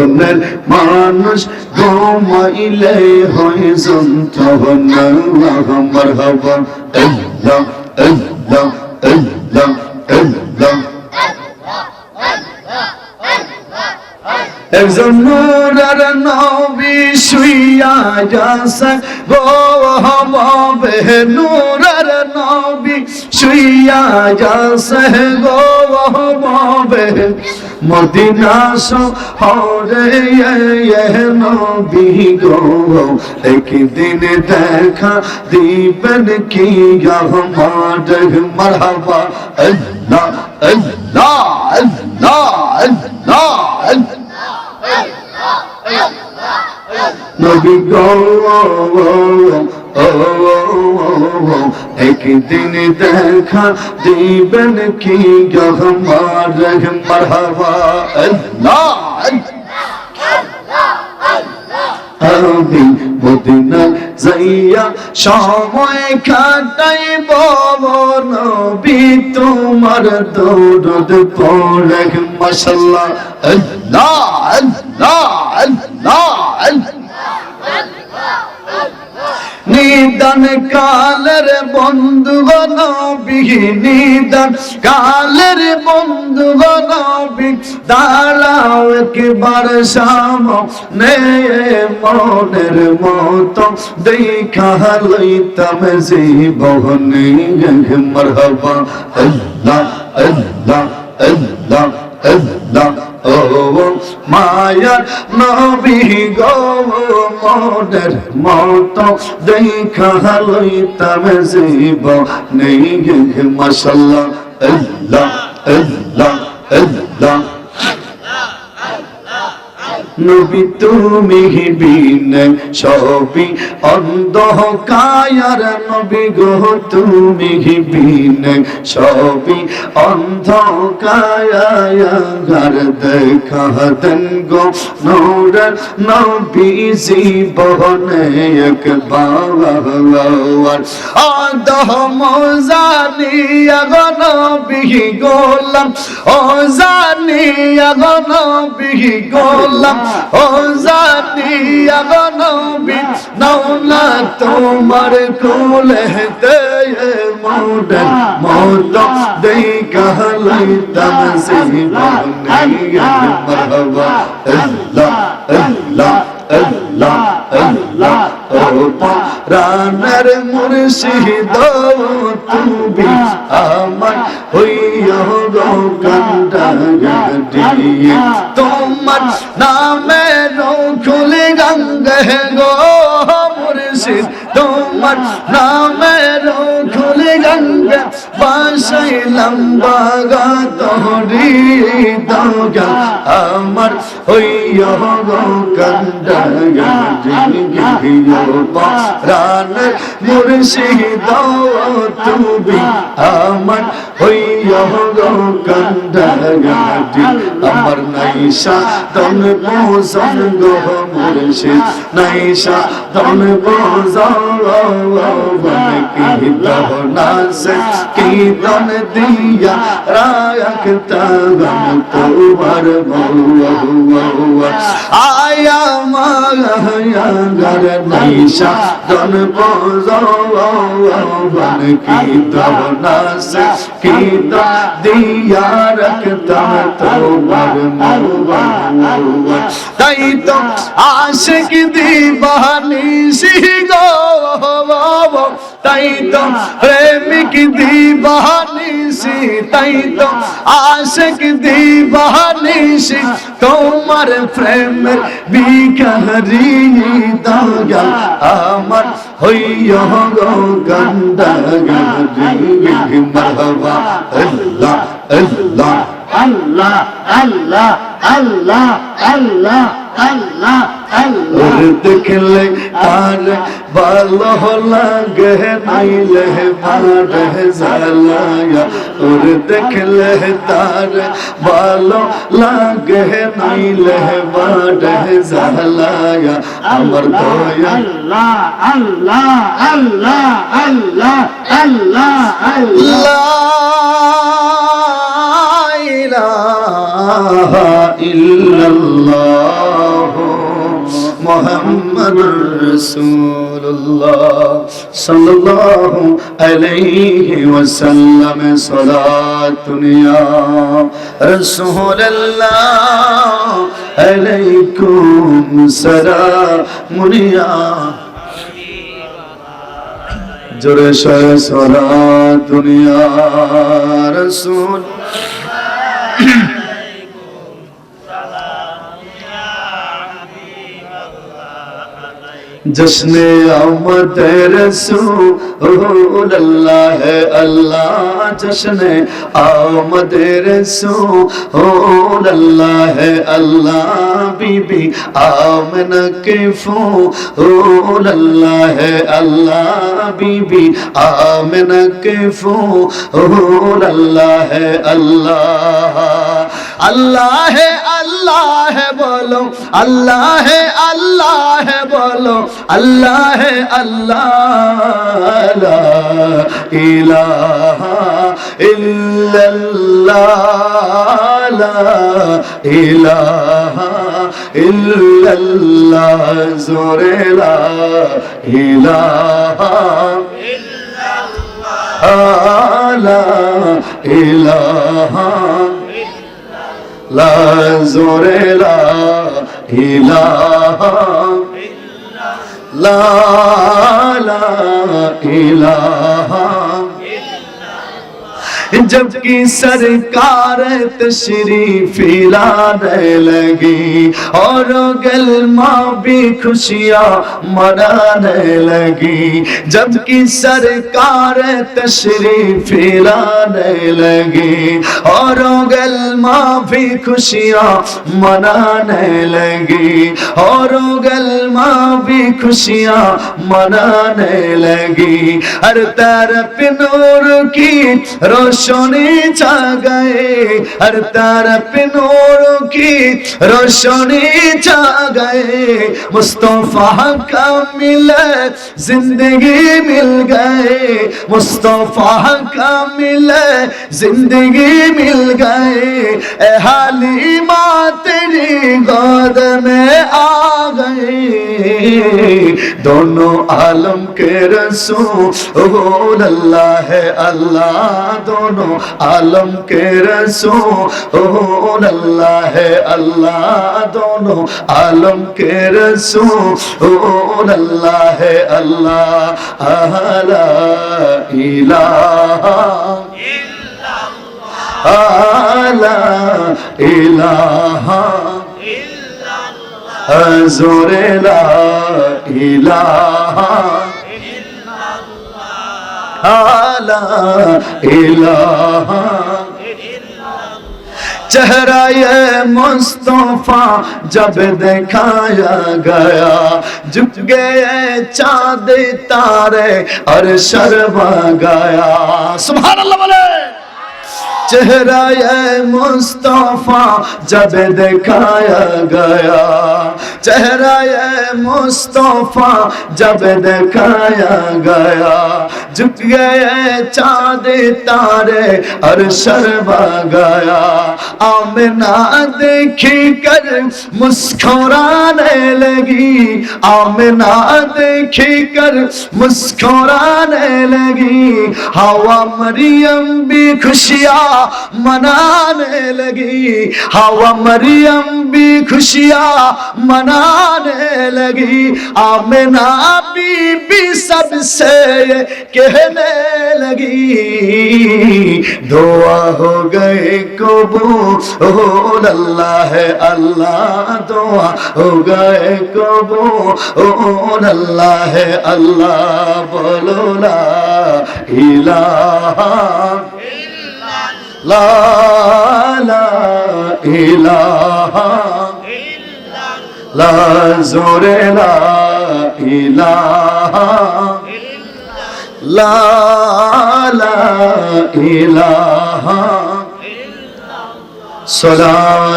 মনের মানুষ ঘুমাইলে হয় যন্ত্রণা মারহাবা আল্লাহ আল্লাহ আল্লাহ আল্লাহ একজন নূরের নবী শুইয়া যাসে গো হবে নূরের নবী। শুইয়া যাসে গো হবে মদিনা শহরে নবী গো। একদিন দেখা দিবেন কি আমার মারহাবা আল্লাহ আল্লাহ আল্লাহ আল্লাহ আল্লাহ। নবী একদিন দেখা দিবেন কি আমার মারহাবা। আল্লাহ আমি মদিনা যাইয়া সময় কাটাই নবী তোমার দৌড় পড়ে আল্লাহ আল্লাহ আল্লাহ আল্লাহ। নিদান কালের বন্ধু গনবি নিদান কালের বন্ধু গনবি দাঁড়াও একবার সামনে মনের মতো। দেখা লইতাম জীবনে মরহবা, আল্লাহ আল্লাহ আল্লাহ আল্লাহ, ও মায়ার নবী। মনের মত দেখা লইতাম জীব নেই মাসাল্লাহ আল্লাহ আল্লাহ আল্লাহ। নবী তুমি বিন, সবই কায়ার নবী গো তুমি বিন, সবই অন্ধ কায়ার দেখা দেন গো নূর নবী জীবনে একবার আদহ মজানিয়া গো নবী গোলাম ও জানিয়া গো গোলাম। ও জাতি নবী নৌলা তোমার কুলে দে মোডেল মত দেই কাহলাইতাম জীবনে মারহাবা আল্লাহ আল্লাহ আল্লাহ আল্লাহ ও রানার মুর্শিদ তুমি আমার হইয়া গো কান্ডাগিয়ে তোমার নামে খুলে গঙ্গে গো মুর্শিদ তোমার নামের খুলে গঙ্গে বাসাইলাম লম্বা তোরি দগা আমার হইয় রানার মুর্শিদ তুমি। আমার আমার নাইসা দন বোঝন গো মুর্শিদ। নাইসা কি দহনাসে কি দন দিয়া রায়ক তোমার আয়া মায়া গর নাইসা দন বোঝন কি দহনাসে কি দিয়া রাখতা তোমার মৌয়া তাই তো আশিক দিবানি সিগো তাই তো প্রেমিক দিবানি সি তাই তো আশিক দিবানি সি তোমার প্রেমের বিকারি দাগা আমার হইয়া গো গন্দা গাজি মারহাবা আল্লাহ আল্লাহ আল্লাহ আল্লাহ আল্লাহ আল্লাহ ওর দেখলে আর ভালো লাগে নাইলে মারে জ্বালায়া ওর দেখলে তার ভালো লাগে নাইলে মারে জ্বালায়া আমার দয়া। আল্লাহ আল্লাহ আল্লাহ আল্লাহ আল্লাহ আল্লাহ। ইল্লাল্লাহ। محمد رسول الله صلى الله عليه وسلم صلاة يا رسول الله عليكم سلام يا জোরে সরে সরা দুনিয়া রসুল جشن آمد رسول اللہ ہے اللہ جشن آمد رسول اللہ ہے اللہ بی بی آمن کے فول اللہ ہے اللہ بی بی آمن کے فول اللہ ہے اللہ আল্লাহ আল্লাহ বলো, আল্লাহ আল্লাহ বলো, আল্লাহ আল্লাহ, ইলাহা ইল্লাল্লাহ ইলাহা ইল্লাল্লাহ, জোরে লা ইলাহা ইল্লাল্লাহ লা ইলাহা লা জোরে লা ইলাহা লা লা ইলাহা جبکہ سرکار تشریف لانے لگی اور گلماں بھی خوشیاں منانے لگی جبکہ سرکار تشریف لانے لگی اور گلماں بھی خوشیاں منانے لگی اور گلماں بھی خوشیاں منانے لگی ہر طرف نور کی روشنی रोशनी छा गए हर तरफ नूर की रोशनी छा गए मुस्तफा का मिले जिंदगी मिल गए मुस्तफा का मिले जिंदगी मिल गए ए हालिमा तेरी गोद में आ गए दोनों आलम के रसूल अल्लाह है अल्लाह दोनों आलम के रसूल अल्लाह है अल्लाह दोनों आलम के रसूल अल्लाह है अल्लाह अहला इलाहा आला इलाहा जोरे ला इलाहा لا چہرہ یہ مصطفیٰ جب دکھایا گیا جھک گئے چاند تارے اور شرما گیا سبحان اللہ بولے چہرہ یہ مصطفیٰ جب دکھایا گیا چہرہ مصطفیٰ جب دکھایا گیا جھک گئے چاند تارے اور شربا گیا۔ آمنا دیکھی کر مسکرانے لگی، آمنا دیکھی کر مسکرانے لگی۔ ہوا مریم بھی خوشیاں منانے لگی، ہوا مریم بھی خوشیاں لگی منانے لگی۔ آمنا بی بی سب سے کہنے لگی۔ دعا ہو گئے قبول اللہ ہے، اللہ دعا ہو گئے قبول اللہ ہے، اللہ بولو لا الہ لا لا الہ লা জোরে লা ইলাহা লা লা ইলাহা সালাত